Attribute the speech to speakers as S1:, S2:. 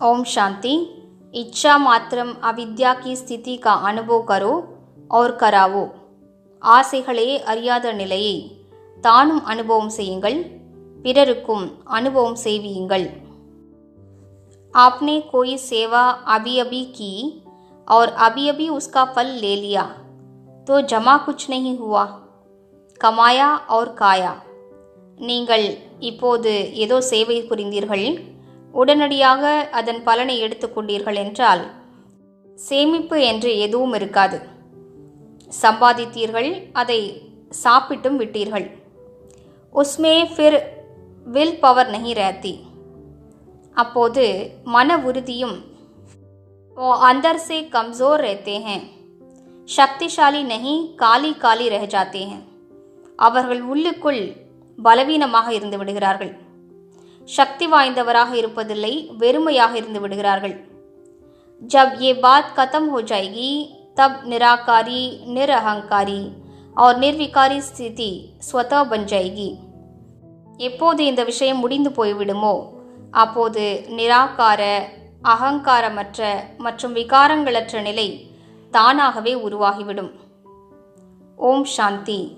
S1: ओम शांति इच्छा मात्रम अविद्या की स्थिति का अनुभव करो और करावो ஆசைகளே அறியாத நிலையை தானும் அனுபவம் செய்யுங்கள் பிறருக்கும் அனுபவம் செய்வியுங்கள் आपने कोई सेवा अभी अभी की और अभी अभी उसका फल ले लिया तो जमा कुछ नहीं हुआ கமாயா और காயா நீங்கள் இப்போது ஏதோ சேவை புரிந்தீர்கள் உடனடியாக அதன் பலனை எடுத்துக்கொண்டீர்கள் என்றால் சேமிப்பு என்று எதுவும் இருக்காது. சம்பாதித்தீர்கள் அதை சாப்பிட்டும் விட்டீர்கள். உஸ்மே ஃபிர் வில் பவர் நகி ரேத்தி அப்போது மன உறுதியும் ஓ அந்தர் சே கம்சோர் ரேத்தே ஹே சக்திசாலி நகி காலி காலி ரஹ ஜாத்தே ஹே அவர்கள் உள்ளுக்குள் பலவீனமாக இருந்து விடுகிறார்கள். சக்தி வாய்ந்தவராக இருப்பதில்லை வெறுமையாக இருந்து விடுகிறார்கள். ஜப் ஏ பாத் கதம் ஹோ ஜாய்கி தப் நிராகாரி நிரஹங்காரி और நிர்விகாரி ஸ்திதி ஸ்வதா பன் எப்போது இந்த விஷயம் முடிந்து போய்விடுமோ அப்போது நிராகார அகங்காரமற்ற மற்றும் விகாரங்களற்ற நிலை தானாகவே உருவாகிவிடும். ஓம் சாந்தி.